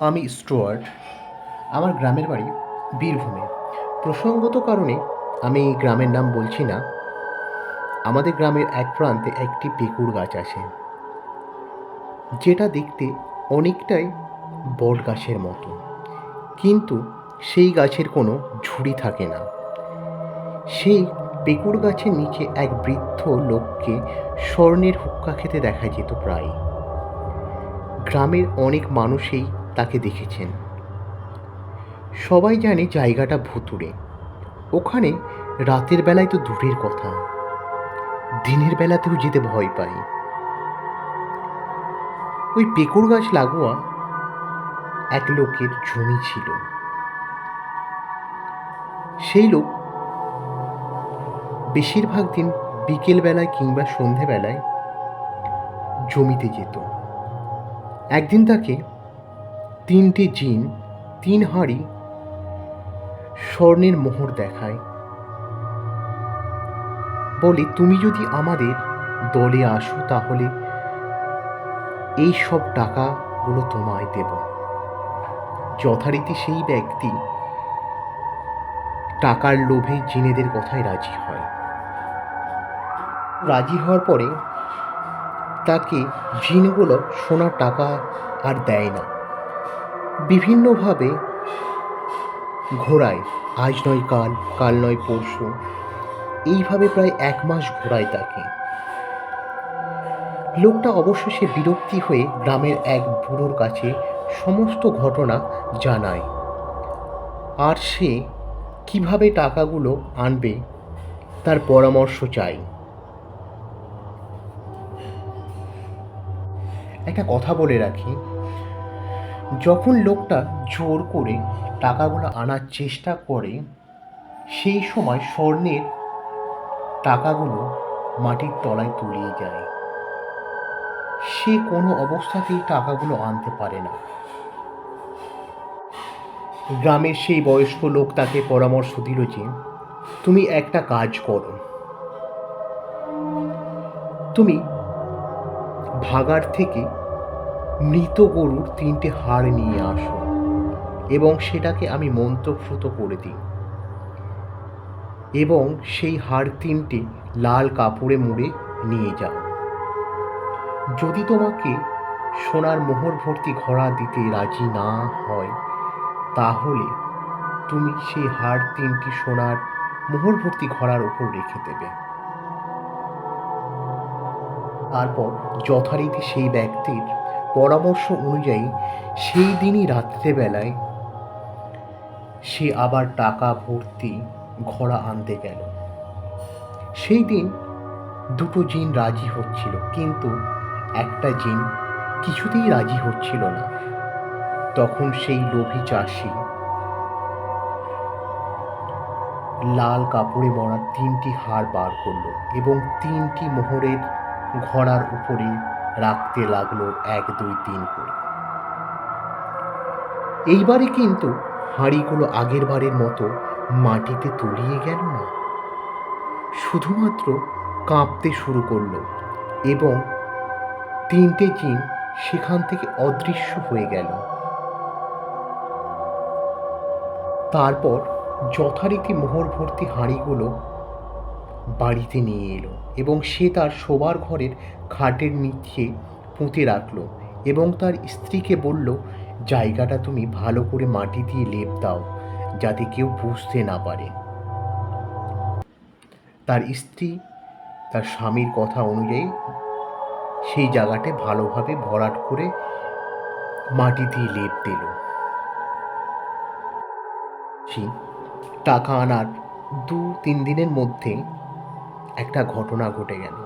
আমি স্টুয়ার্ট। আমার গ্রামের বাড়ি বীরভূমে। প্রসঙ্গত কারণে আমি গ্রামের নাম বলছি না। আমাদের গ্রামের এক প্রান্তে একটি পেকুর গাছ আছে। যেটা দেখতে অনেকটাই বট গাছের মতো। কিন্তু সেই গাছের কোনো ঝুড়ি থাকে না। সেই পেকুর গাছের নিচে এক বৃদ্ধ লোককে স্বর্ণের হুক্কা খেতে দেখা যেত প্রায় গ্রামের অনেক মানুষই তাকে দেখেছেন। সবাই জানে জায়গাটা ভুতুড়ে। ওখানে রাতের বেলায় তো দূরের কথা। দিনের বেলাতেও যেতে ভয় পাই ওই পেকুর গাছ লাগোয়া এক লোকের জমি ছিল। সেই লোক বেশিরভাগ দিন বিকেলবেলায় কিংবা সন্ধেবেলায় জমিতে যেত। একদিন তাকে তিনটে জিন, তিন হাঁড়ি স্বর্ণের মোহর দেখায়। বলে, তুমি যদি আমাদের দলে আসো তাহলে এই সব টাকাগুলো তোমায় দেব। যথারীতি সেই ব্যক্তি টাকার লোভে জিনেদের কথায় রাজি হয়। রাজি হওয়ার পরে তাকে জিনগুলো সোনার টাকা আর দেয় না। বিভিন্নভাবে ঘোরায়। আজ নয় কাল কাল নয় পরশু। এইভাবে প্রায় এক মাস ঘোরায় তাকে। লোকটা অবশেষে বিরক্তি হয়ে গ্রামের এক বুড়োর কাছে সমস্ত ঘটনা জানায়। আর সে কীভাবে টাকাগুলো আনবে তার পরামর্শ চাই। একটা কথা বলে রাখি যখন লোকটা জোর করে টাকাগুলো আনার চেষ্টা করে, সেই সময় স্বর্ণের টাকাগুলো মাটির তলায় তলিয়ে যায়। সে কোনো অবস্থাতেই টাকাগুলো আনতে পারে না। গ্রামের সেই বয়স্ক লোক তাকে পরামর্শ দিল যে, তুমি একটা কাজ করো। তুমি ভাগার থেকে মৃত গরুর তিনটে হাড় নিয়ে আসো এবং সেটাকে আমি মন্ত্রপ্রুত করে দিই। এবং সেই হাড় তিনটে লাল কাপড়ে মুড়ে নিয়ে যাও। যদি তোমাকে সোনার মোহর ভর্তি ঘোড়া দিতে রাজি না হয়, তাহলে তুমি সেই হাড় তিনটি সোনার মোহর ভর্তি ঘোড়ার উপর রেখে দেবে। তারপর যথারীতি সেই ব্যক্তির পরামর্শ অনুযায়ী সেই দিনই রাত্রেবেলায় সে আবার টাকা ভর্তি ঘোড়া আনতে গেল। সেই দিন দুটো জিন রাজি হচ্ছিল, কিন্তু একটা জিন কিছুতেই রাজি হচ্ছিল না। তখন সেই লোভী চাষি লাল কাপড়ে মরা তিনটি হাড় বার করল এবং তিনটি মোহরের ঘোড়ার উপরে রাখতে লাগল এক, দুই, তিন করে। এইবারে কিন্তু হাঁড়িগুলো আগের বারের মতো মাটিতে তলিয়ে গেল না। শুধুমাত্র কাঁপতে শুরু করল এবং তিনটে জিন সেখান থেকে অদৃশ্য হয়ে গেল। তারপর যথারীতি মোহর ভর্তি হাঁড়িগুলো বাড়িতে নিয়ে এলো এবং সে তার শোবার ঘরের খাটের নিচে পুঁতে রাখল এবং তার স্ত্রীকে বলল, জায়গাটা তুমি ভালো করে মাটি দিয়ে লেপ দাও যাতে কেউ বুঝতে না পারে। তার স্ত্রী তার স্বামীর কথা অনুযায়ী সেই জায়গাটা ভালোভাবে ভরাট করে মাটি দিয়ে লেপ দিল। টাকা আনার দু তিন দিনের মধ্যে একটা ঘটনা ঘটে গেল।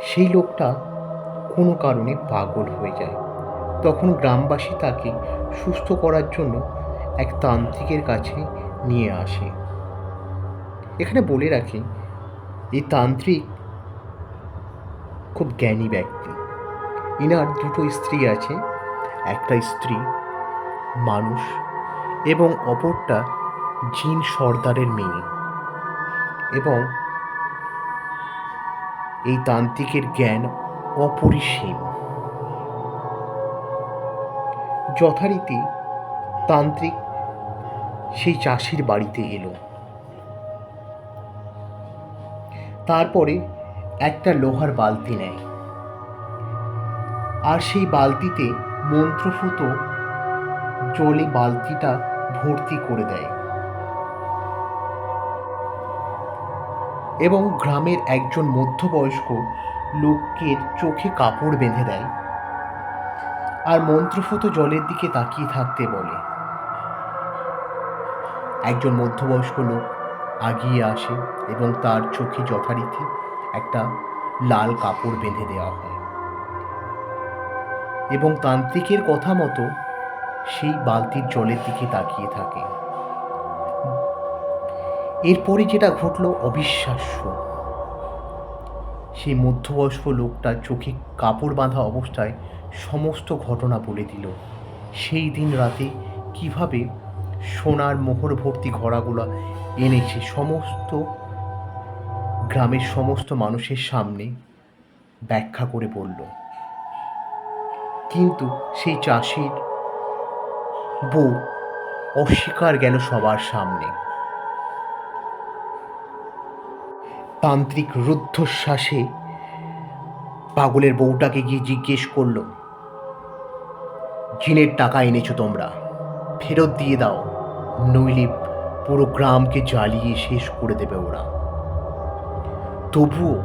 সেই লোকটা কোনো কারণে পাগল হয়ে যায়। তখন গ্রামবাসী তাকে সুস্থ করার জন্য এক তান্ত্রিকের কাছে নিয়ে আসে। এখানে বলে রাখি, এই তান্ত্রিক খুব জ্ঞানী ব্যক্তি। ইনার দুটো স্ত্রী আছে, একটা স্ত্রী মানুষ এবং অপরটা জিন সর্দারের মেয়ে। এবং এই তান্ত্রিকের জ্ঞান অপরিসীম। যথারীতি তান্ত্রিক সেই চাষির বাড়িতে এলো। তারপরে একটা লোহার বালতি নেয়। আর সেই বালতিতে মন্ত্রফুত জলে বালতিটা ভর্তি করে দেয়। এবং গ্রামের একজন মধ্যবয়স্ক লোকের চোখে কাপড় বেঁধে দেয় আর মন্ত্রফুত জলের দিকে তাকিয়ে থাকতে বলে। একজন মধ্যবয়স্ক লোক আগিয়ে আসে এবং তার চোখে যথারীতি একটা লাল কাপড় বেঁধে দেওয়া হয়। এবং তান্ত্রিকের কথা মতো সেই বালতির জলের দিকে তাকিয়ে থাকে। এরপরে যেটা ঘটলো অবিশ্বাস্য। সেই মধ্যবয়স্ক লোকটা চোখে কাপড় বাঁধা অবস্থায় সমস্ত ঘটনা বলে দিল। সেই দিন রাতে কীভাবে সোনার মোহর ভর্তি ঘোড়াগুলো এনেছে সমস্ত গ্রামের সমস্ত মানুষের সামনে ব্যাখ্যা করে বলল। কিন্তু সেই চাষির বউ অস্বীকার গেল সবার সামনে। তান্ত্রিক রুদ্ধশ্বাসে পাগলের বউটাকে গিয়ে জিজ্ঞেস করল, জিনের টাকা এনেছো তোমরা? ফেরত দিয়ে দাও, নইলে পুরো গ্রামকে জ্বালিয়ে শেষ করে দেবে ওরা। তবুও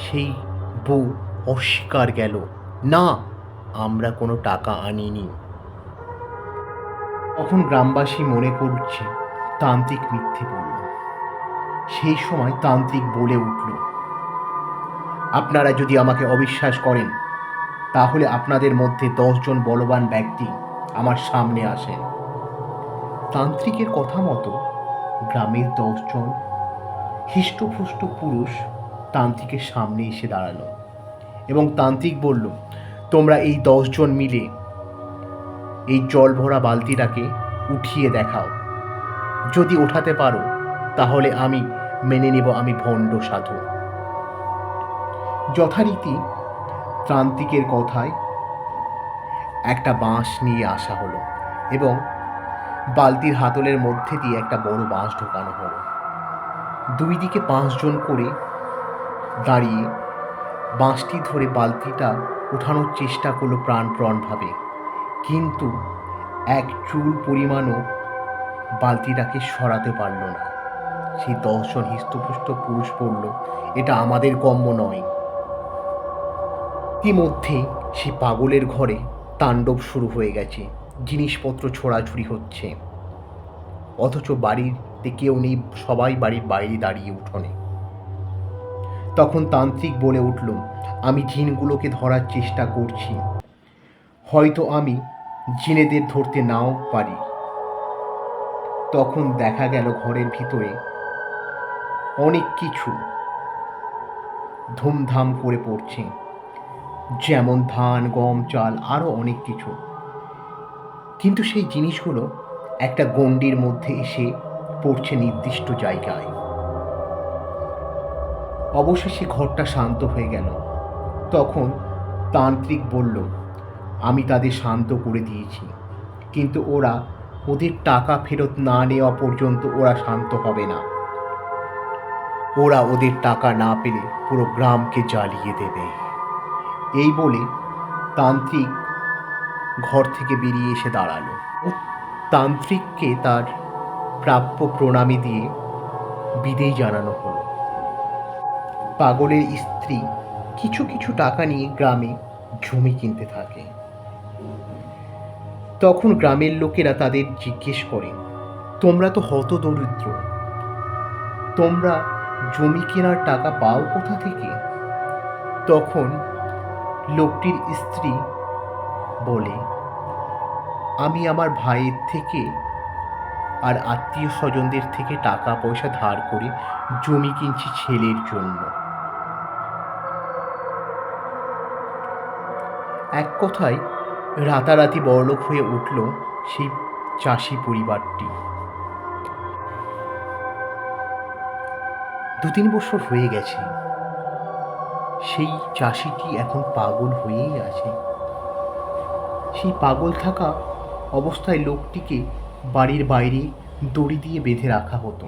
সেই বউ অস্বীকার গেল, না, আমরা কোনো টাকা আনিনি। তখন গ্রামবাসী মনে করছে, তান্ত্রিক মিথ্যে বলল সেই সময় তান্ত্রিক বলে উঠল, আপনারা যদি আমাকে অবিশ্বাস করেন, তাহলে আপনাদের মধ্যে দশজন বলবান ব্যক্তি আমার সামনে আসেন। তান্ত্রিকের কথা মতো গ্রামের দশজন হৃষ্টপুষ্ট পুরুষ তান্ত্রিকের সামনে এসে দাঁড়াল এবং তান্ত্রিক বলল, তোমরা এই দশজন মিলে এই জল ভরা বালতিটাকে উঠিয়ে দেখাও। যদি ওঠাতে পারো তাহলে আমি মেনে নেব আমি ভণ্ড সাধু। যথারীতি প্রান্তিকের কথায় একটা বাঁশ নিয়ে আসা হলো এবং বালতির হাতলের মধ্যে দিয়ে একটা বড় বাঁশ ঢোকানো হলো। দুই দিকে পাঁচজন করে দাঁড়িয়ে বাঁশটি ধরে বালতিটা ওঠানোর চেষ্টা করল প্রাণপ্রণভাবে কিন্তু এক চুল পরিমাণও বালতিটাকে সরাতে পারল না। সেই দশজন হৃষ্টপুষ্ট পুরুষ পড়ল। এটা আমাদের গম্য নয়। ইতিমধ্যে সে পাগলের ঘরে তাণ্ডব শুরু হয়ে গেছে। জিনিসপত্র ছোড়াছুড়ি হচ্ছে। অথচ বাড়িতে কেউ নেই, সবাই বাড়ির বাইরে দাঁড়িয়ে উঠোনে। তখন তান্ত্রিক বলে উঠল, আমি জিনগুলোকে ধরার চেষ্টা করছি। হয়তো আমি জিনেদের ধরতে নাও পারি। তখন দেখা গেল ঘরের ভিতরে অনেক কিছু ধুমধাম করে পড়ছে। যেমন ধান, গম, চাল আরও অনেক কিছু। কিন্তু সেই জিনিসগুলো একটা গণ্ডির মধ্যে এসে পড়ছে নির্দিষ্ট জায়গায়। অবশেষে ঘরটা শান্ত হয়ে গেল। তখন তান্ত্রিক বলল, আমি তাদের শান্ত করে দিয়েছি। কিন্তু ওরা ওদের টাকা ফেরত না নেওয়া পর্যন্ত ওরা শান্ত হবে না। ওরা ওদের টাকা না পেলে পুরো গ্রামকে জ্বালিয়ে দেবে। এই বলে তান্ত্রিক ঘর থেকে বেরিয়ে এসে দাঁড়াল। তান্ত্রিককে তার প্রাপ্য প্রণামী দিয়ে বিদেয় জানানো হলো। পাগলের স্ত্রী কিছু কিছু টাকা নিয়ে গ্রামে জমি কিনতে থাকে। তখন গ্রামের লোকেরা তাদের জিজ্ঞেস করে, তোমরা তো হত দরিদ্র তোমরা জমি কেনার টাকা পাও কোথা থেকে? তখন লোকটির স্ত্রী বলে, আমি আমার ভাইয়ের থেকে আর আত্মীয় স্বজনদের থেকে টাকা পয়সা ধার করে জমি কিনছি ছেলের জন্য। এক কথায় রাতারাতি বড়লোক হয়ে উঠল সেই চাষি পরিবারটি। দু তিন বছর হয়ে গেছে। সেই চাষিটি এখন পাগল হয়েই আছে। সেই পাগল থাকা অবস্থায় লোকটিকে বাড়ির বাইরে দড়ি দিয়ে বেঁধে রাখা হতো।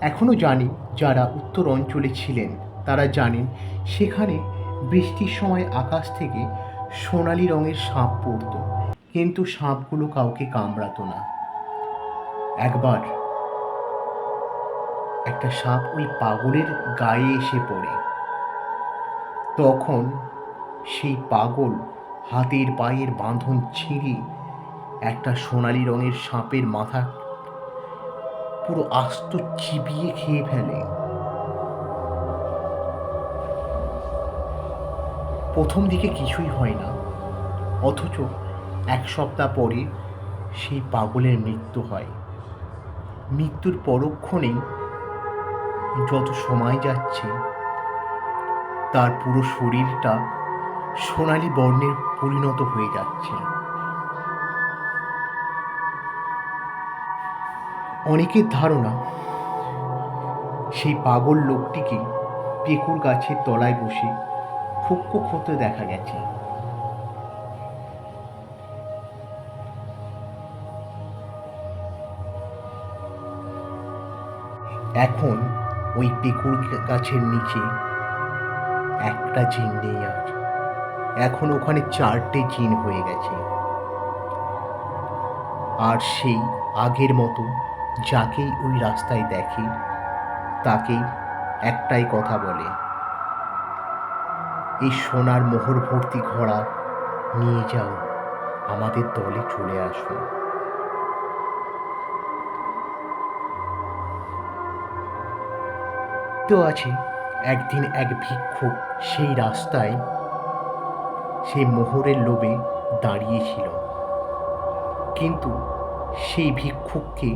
এখনও জানি যারা উত্তর অঞ্চলে ছিলেন, তারা জানেন সেখানে বৃষ্টির সময় আকাশ থেকে সোনালি রঙের সাপ পড়ত। কিন্তু সাপগুলো কাউকে কামড়াতো না। একবার একটা সাপ ওই পাগলের গায়ে এসে পড়ে। তখন সেই পাগল হাতের পায়ের বাঁধন ছিঁড়ে একটা সোনালি রঙের সাপের মাথা পুরো আস্ত চিবিয়ে খেয়ে ফেলে। প্রথম দিকে কিছুই হয় না, অথচ এক সপ্তাহ পরে সেই পাগলের মৃত্যু হয়। মৃত্যুর পরক্ষণেই যত সময় যাচ্ছে, তার পুরো শরীরটা সোনালি বর্ণের পরিণত হয়ে যাচ্ছে। অনেকের ধারণা, সেই পাগল লোকটিকে পেকুর গাছের তলায় বসে ফুক্ক ক্ষতে দেখা গেছে। এখন ওই পেকুর গাছের নিচে একটা জিন নেই আর এখন ওখানে চারটে জিন হয়ে গেছে। আর সেই আগের মতো যাকেই ওই রাস্তায় দেখে, তাকেই একটাই কথা বলে, এই সোনার মোহর ভর্তি ঘোড়া নিয়ে যাও, আমাদের দলে চলে আসো। তো আছে। একদিন এক ভিক্ষুক সেই রাস্তায় সেই মোহরের লোভে দাঁড়িয়েছিল। কিন্তু সেই ভিক্ষুককে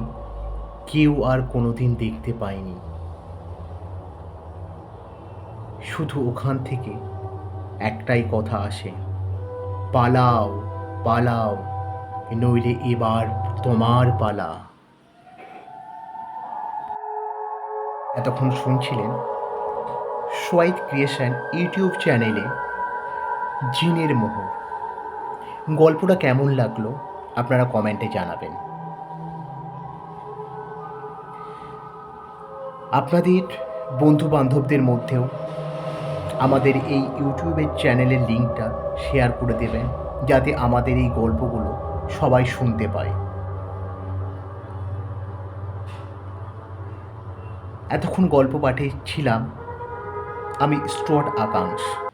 কেউ আর কোনোদিন দেখতে পায়নি। শুধু ওখান থেকে একটাই কথা আসে, পালাও পালাও, নইলে এবার তোমার পালা। এতক্ষণ শুনছিলেন সোয়াইট ক্রিয়েশন ইউটিউব চ্যানেলে জিনের মোহর। গল্পটা কেমন লাগল আপনারা কমেন্টে জানাবেন। আপনাদের বন্ধু বান্ধবদের মধ্যেও আমাদের এই ইউটিউবের চ্যানেলের লিঙ্কটা শেয়ার করে দেবেন, যাতে আমাদের এই গল্পগুলো সবাই শুনতে পায়। এতক্ষণ গল্প পাঠিয়েছিলাম ছিলাম আমি স্টুয়ার্ট আকাঙ্ক্ষ